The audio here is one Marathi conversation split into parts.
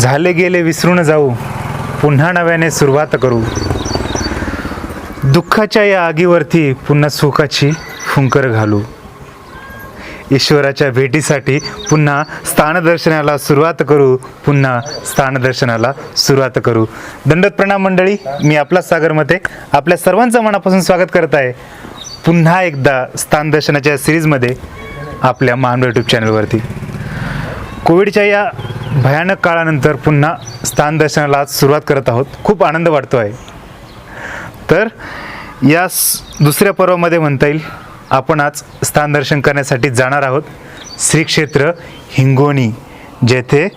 झाले गेले विसरून जाऊ. पुन्हा नव्याने सुरुवात करू. दुःखाच्या या आगीवरती पुन्हा सुखाची फुंकर घालू. ईश्वराच्या भेटीसाठी पुन्हा स्थानदर्शनाला सुरुवात करू. पुन्हा स्थानदर्शनाला सुरुवात करू. दंडत प्रणाम मंडळी मी आपला सागरमध्ये आपल्या सर्वांचं मनापासून स्वागत करत आहे. पुन्हा एकदा स्थानदर्शनाच्या सिरीजमध्ये आपल्या महान यूट्यूब चॅनलवरती कोविडच्या या भयानक काळानंतर पुन्हा स्थानदर्शनाला आज सुरुवात करत आहोत. खूप आनंद वाटतो आहे. तर या दुसऱ्या पर्वामध्ये म्हणता येईल आपण आज स्थानदर्शन करण्यासाठी जाणार आहोत. श्री क्षेत्र हिंगोणी जेथे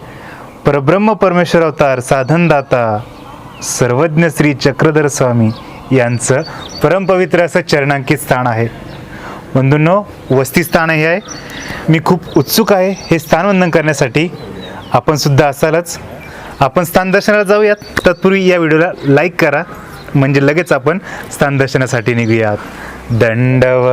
परब्रह्म परमेश्वर अवतार साधनदाता सर्वज्ञ श्री चक्रधर स्वामी यांचं परमपवित्र असं चरणांकित स्थान आहे. बंधूंनो वस्ती स्थान हे आहे. मी खूप उत्सुक आहे हे स्थानवंदन करण्यासाठी. आपण सुद्धा असालच. आपण स्थानदर्शनाला जाऊयात. तत्पूर्वी या व्हिडिओला लाईक करा. म्हणजे लगेच आपण स्थानदर्शनासाठी निघूयात. दंडव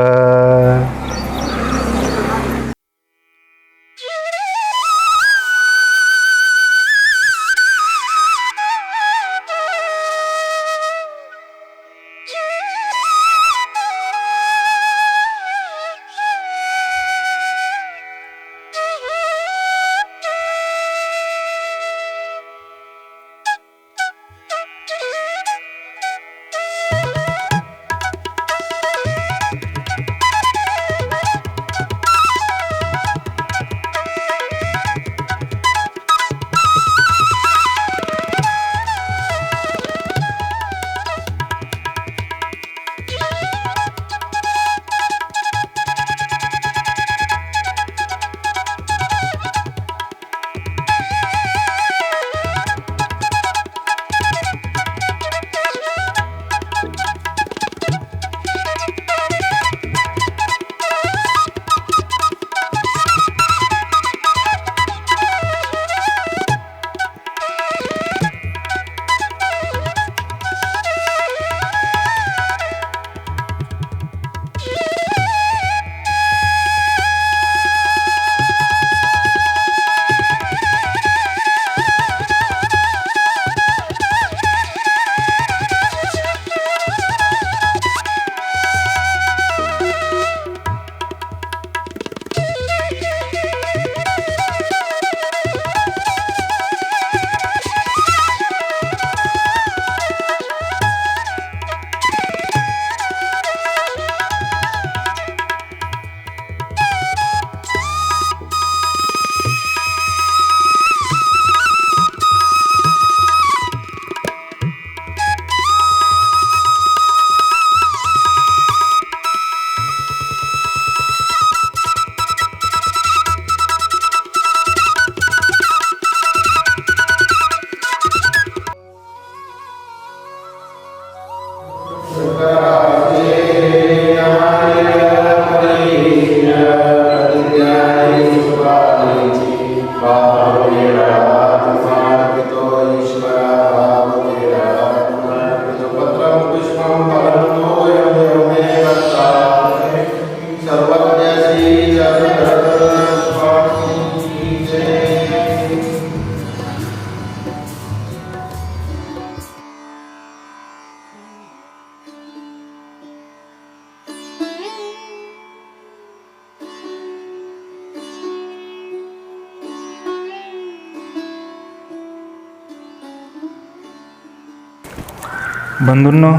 बंधूंनो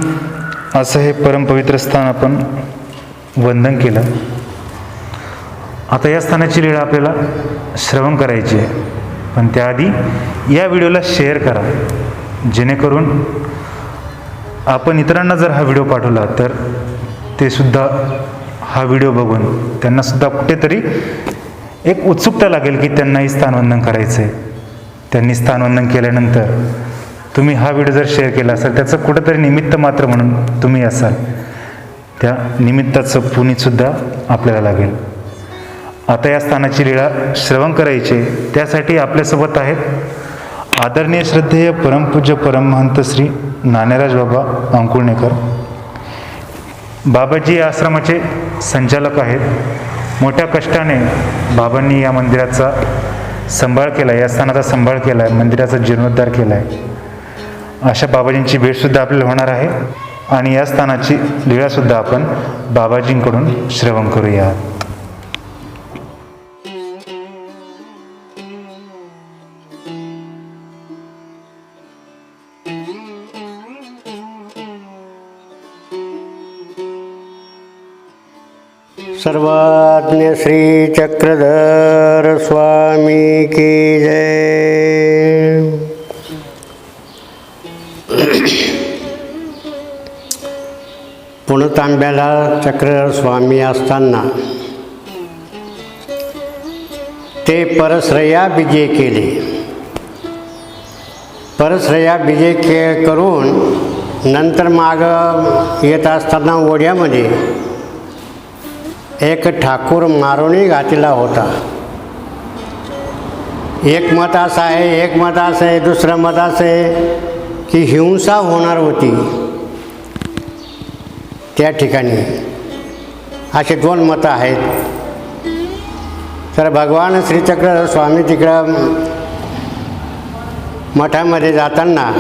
असं हे परमपवित्र स्थान आपण वंदन केलं. आता या स्थानाची लीळा आपल्याला श्रवण करायची आहे. पण त्याआधी या व्हिडिओला शेअर करा. जेणेकरून आपण इतरांना जर हा व्हिडिओ पाठवला तर ते सुद्धा हा व्हिडिओ बघून त्यांनासुद्धा कुठेतरी एक उत्सुकता लागेल की त्यांनाही स्थानवंदन करायचं आहे त्यांनी स्थानवंदन केल्यानंतर तुम्ही हा व्हिडिओ जर शेअर केला असेल त्याचं कुठंतरी निमित्त मात्र म्हणून तुम्ही असाल त्या निमित्ताचं पुणीसुद्धा आपल्याला लागेल. आता या स्थानाची लीळा श्रवण करायची आहे. त्यासाठी आपल्यासोबत आहेत आदरणीय श्रद्धेय परमपूज्य परमहंत श्री नानेराज बाबा अंकुळणेकर बाबाजी या आश्रमाचे संचालक आहेत. मोठ्या कष्टाने बाबांनी या मंदिराचा सांभाळ केला आहे या स्थानाचा सांभाळ केला आहे मंदिराचा जीर्णोद्धार केला आहे अशा बाबाजींची भेटसुद्धा आपल्याला होणार आहे. आणि या स्थानाची लीळासुद्धा आपण बाबाजींकडून श्रवण करूया. सर्वाज्ञ श्री चक्रधर स्वामी की जय। पुणतांब्याला चक्र स्वामी असताना ते परश्रया विजय केले. परश्रया विजय के करून नंतर माग येत असताना ओढ्यामध्ये एक ठाकूर मारुणी घातलेला होता. एक मत असं आहे एक मत असं आहे दुसरं मत असं आहे की हिंसा होणार होती. त्या ठिकाणी असे दोन मतं आहेत. तर भगवान श्रीचक्र स्वामी तिकडं मठामध्ये जाताना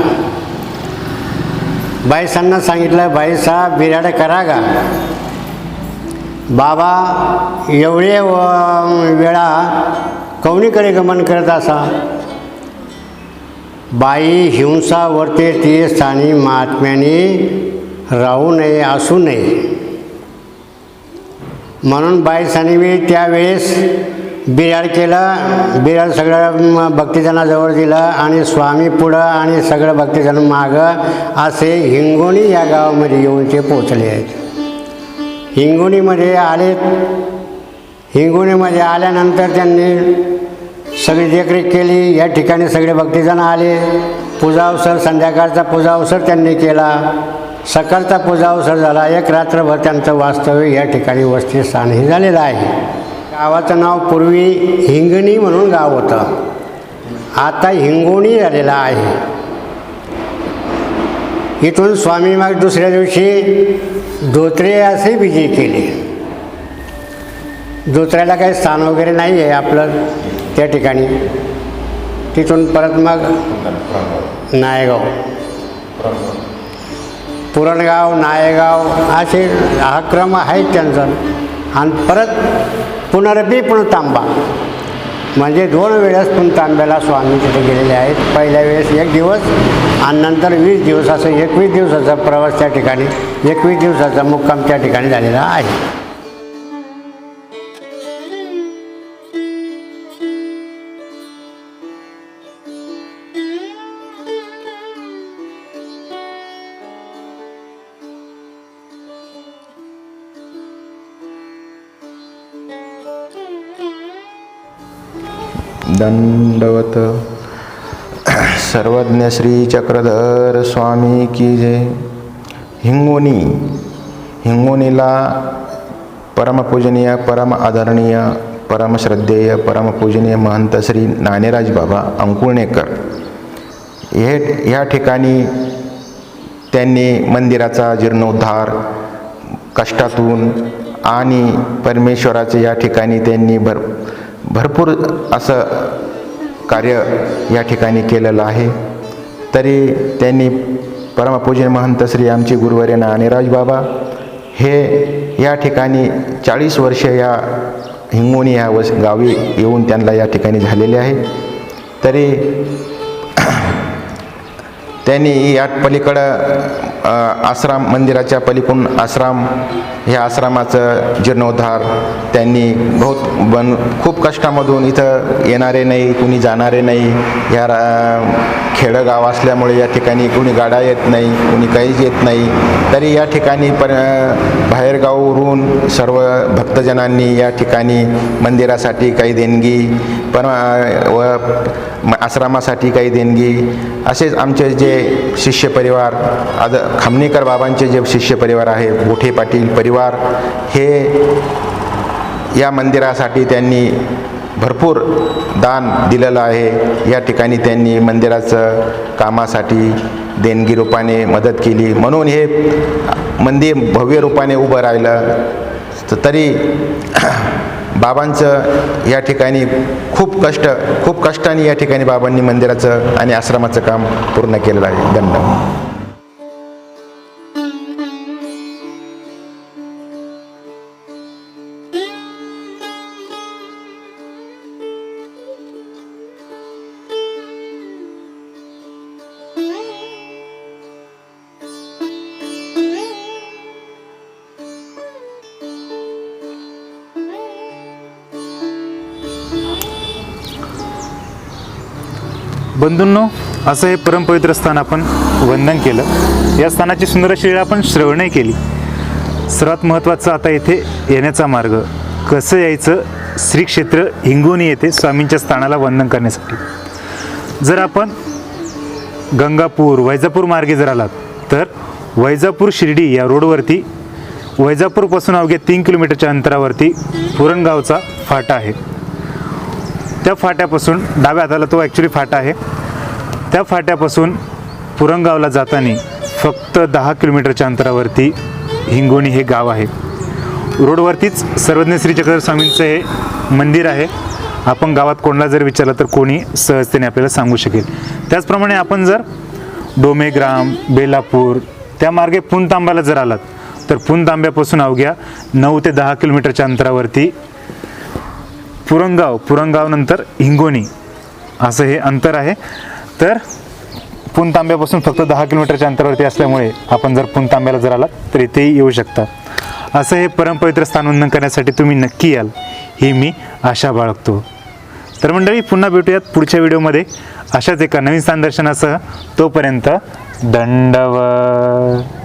बाईसांना सांगितलं बाईसा बिराड करा का बाबा एवढे व- वेळा कवनीकडे गमन करत असा? बाई हिंसा वर्ते ते स्थानी महात्म्याने राहू नये असू नये. म्हणून बाई मी त्यावेळेस बिराड केलं. बिराड सगळं भक्तीजनाजवळ भक्तिजनाजवळ दिलं आणि स्वामी पुढं आणि सगळं भक्तिजन मागं असे हिंगोणी या गावामध्ये येऊन ते पोचले आहेत. हिंगोणीमध्ये आले. हिंगोणीमध्ये आल्यानंतर त्यांनी सगळी देखरेख केली. या ठिकाणी सगळे भक्तिजण आले. पूजा अवसर संध्याकाळचा पूजा अवसर त्यांनी केला. सकाळचा पूजा अवसर झाला. एक रात्रभर त्यांचं वास्तव्य या ठिकाणी वस्तीस्थानही झालेलं आहे. गावाचं नाव पूर्वी हिंगणी म्हणून गाव होतं. आता हिंगोणी झालेलं आहे. इथून स्वामी मग दुसऱ्या दिवशी धोत्रे असे विजय केले. धोत्र्याला काही स्थान वगैरे नाही आहे आपलं त्या ठिकाणी. तिथून परत मग नायगाव. पुरणगाव नायगाव असे हा क्रम आहेत त्यांचा. आणि परत पुनरबी पुणतांबा म्हणजे दोन वेळेस पुणतांब्याला स्वामी तिथे गेलेले आहेत. पहिल्या वेळेस एक दिवस आणि नंतर वीस दिवस असं एकवीस दिवसाचा प्रवास त्या ठिकाणी एकवीस दिवसाचा मुक्काम त्या ठिकाणी झालेला आहे. दंडवत सर्वज्ञ श्री चक्रधर स्वामी की जय। हिंगोनी। हिंगोनीला परमपूजनीय परम आदरणीय परमश्रद्धेय परमपूजनीय महंत श्री नाणेराज बाबा अंकुळणेकर। हे ह्या ठिकाणी त्यांनी मंदिराचा जीर्णोद्धार कष्टातून आणि परमेश्वराचे या ठिकाणी त्यांनी भर भरपूर असं कार्य या ठिकाणी केलेलं आहे. तरी त्यांनी परमपूजन महंत श्री आमचे गुरुवर्य आणि बाबा हे या ठिकाणी चाळीस वर्ष या हिंगोणी ह्या वस गावी येऊन त्यांना या ठिकाणी झालेले आहे. तरी त्यांनी या पलीकडं आश्राम आश्रम मंदिराच्या पलीकडून आश्रम ह्या आश्रमाचं जीर्णोद्धार त्यांनी बहुत बन खूप कष्टामधून इथं येणारे नाही कुणी जाणारे नाही. या रा- खेडंगाव असल्यामुळे या ठिकाणी कुणी गाड्या येत नाही कुणी काहीच येत नाही. तरी या ठिकाणी पर बाहेरगाववरून सर्व भक्तजनांनी या ठिकाणी मंदिरासाठी काही देणगी पण व आश्रमासाठी काही देणगी असेच आमचे जे शिष्य परिवार आद खामणेकर बाबांचे जे शिष्य परिवार आहे मोठे पाटील परिवार हे या मंदिरासाठी त्यांनी भरपूर दान दिलेलं आहे. या ठिकाणी त्यांनी मंदिराचं कामासाठी देणगी रूपाने मदत केली. म्हणून हे मंदिर भव्य रूपाने उभं राहिलं. तरी बाबांचं या ठिकाणी खूप कष्ट खूप कष्टाने या ठिकाणी बाबांनी मंदिराचं आणि आश्रमाचं काम पूर्ण केलेलं आहे. धन्यवाद. बंधूंनो असं हे परमपवित्र स्थान आपण वंदन केलं. या स्थानाची सुंदर अशी आपण श्रवणही केली. सर्वात महत्त्वाचं आता येथे येण्याचा मार्ग कसं यायचं? श्री क्षेत्र हिंगोनी येथे स्वामींच्या स्थानाला वंदन करण्यासाठी. जर आपण गंगापूर वैजापूर मार्गे जर आलात तर वैजापूर शिर्डी या रोडवरती वैजापूरपासून अवघ्या तीन किलोमीटरच्या अंतरावरती पुरणगावचा फाटा आहे. त्या फाट्यापासून डाव्या हाताला तो ॲक्च्युली फाटा आहे. त्या फाट्यापासून पुरंगावला जाताना फक्त दहा किलोमीटरच्या अंतरावरती हिंगोणी हे गाव आहे. रोडवरतीच सर्वज्ञ श्री चक्र हे मंदिर आहे. आपण गावात कोणाला जर विचारलं तर कोणी सहजतेने आपल्याला सांगू शकेल. त्याचप्रमाणे आपण जर डोमेग्राम बेलापूर त्या मार्गे पुणतांब्याला जर आलात तर पुणतांब्यापासून अवघ्या नऊ ते दहा किलोमीटरच्या अंतरावरती पुरंगाव पुरंगावनंतर हिंगोणी असं हे अंतर आहे. तर पुणतांब्यापासून फक्त दहा किलोमीटरच्या अंतरावरती असल्यामुळे आपण जर पुणतांब्याला जर आलात तर इथेही येऊ शकता. असं हे परमपवित्र स्थान वंदन करण्यासाठी तुम्ही नक्की याल ही मी आशा बाळगतो. तर मंडळी पुन्हा भेटूयात पुढच्या व्हिडिओमध्ये. अशाच एका नवीन स्थान दर्शनासह तोपर्यंत दंडवत.